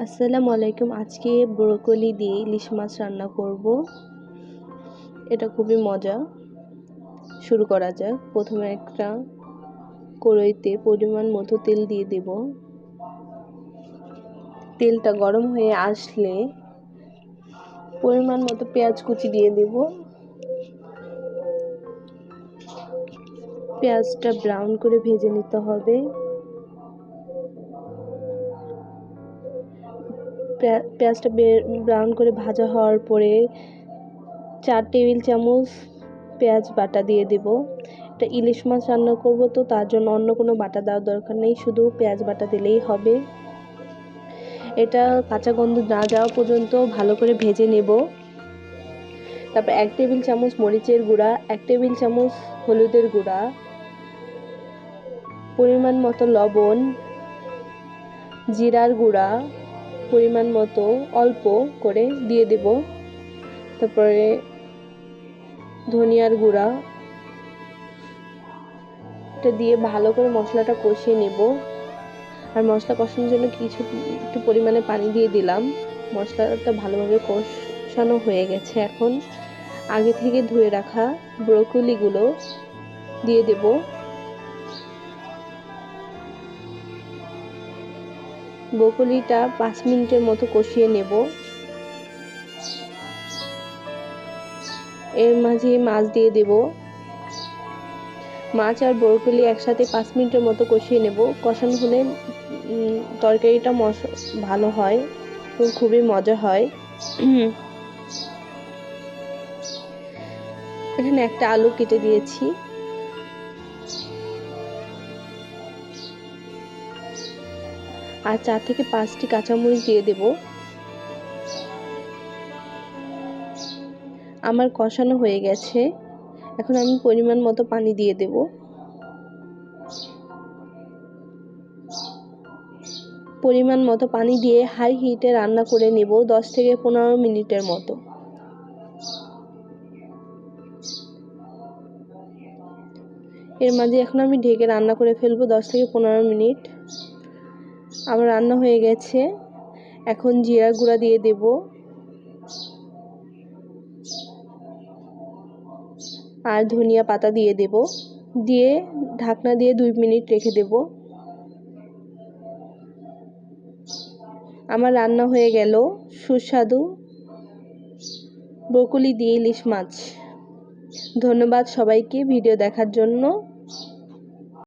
আসসালামু আলাইকুম। আজকে ব্রোকলি দিয়ে ইলিশ মাছ রান্না করব। এটা খুবই মজা। শুরু করা যাক। প্রথমে একটা কড়াইতে পরিমাণ মতো তেল দিয়ে দেব। তেলটা গরম হয়ে আসলে পরিমাণ মতো পেঁয়াজ কুচি দিয়ে দেব। পেঁয়াজটা ব্রাউন করে ভেজে নিতে হবে। পেঁয়াজটা ব্রাউন করে ভাজা হওয়ার পরে চার টেবিল চামচ পেঁয়াজ বাটা দিয়ে দেব। এটা ইলিশ মাছ রান্না করব তো, তার জন্য অন্য কোনো বাটা দেওয়ার দরকার নেই, শুধু পেঁয়াজ বাটা দিলেই হবে। এটা কাঁচা গন্ধ না যাওয়া পর্যন্ত ভালো করে ভেজে নেব। তারপর এক টেবিল চামচ মরিচের গুঁড়া, এক টেবিল চামচ হলুদের গুঁড়া, পরিমাণ মতো লবণ, জিরার গুঁড়া পরিমাণ মতো অল্প করে দিয়ে দেব। তারপরে ধনিয়ার গুঁড়া এটা দিয়ে ভালো করে মশলাটা কষিয়ে নেব। আর মশলা কষানোর জন্য কিছু একটু পরিমাণে পানি দিয়ে দিলাম। মশলাটা ভালোভাবে কষানো হয়ে গেছে এখন। আগে থেকে ধুয়ে রাখা ব্রোকলিগুলো দিয়ে দেবো। বকুলিটা পাঁচ মিনিটের মতো কষিয়ে নেব। এর মাঝে মাছ দিয়ে দেব। মাছ আর বরকলি একসাথে পাঁচ মিনিটের মতো কষিয়ে নেব। কষানো হলে তরকারিটা মশ ভালো হয় এবং খুবই মজা হয়। এখানে একটা আলু কেটে দিয়েছি। আর চার থেকে পাঁচটি কাঁচামরিচ দিয়ে দেব। আমার কষানো হয়ে গেছে। এখন আমি পরিমাণ মতো পানি দিয়ে দেব। পরিমাণ মতো পানি দিয়ে হাই হিটে রান্না করে নেব দশ থেকে পনেরো মিনিটের মতো। এর মাঝে এখন আমি ঢেকে রান্না করে ফেলব দশ থেকে পনেরো মিনিট। আমার রান্না হয়ে গেছে। এখন জিরা গুঁড়া দিয়ে দেব। আর ধনিয়া পাতা দিয়ে দেব। দিয়ে ঢাকনা দিয়ে দুই মিনিট রেখে দেব। আমার রান্না হয়ে গেল। সুস্বাদু বকুলি দিয়ে ইলিশ মাছ। ধন্যবাদ সবাইকে ভিডিও দেখার জন্য।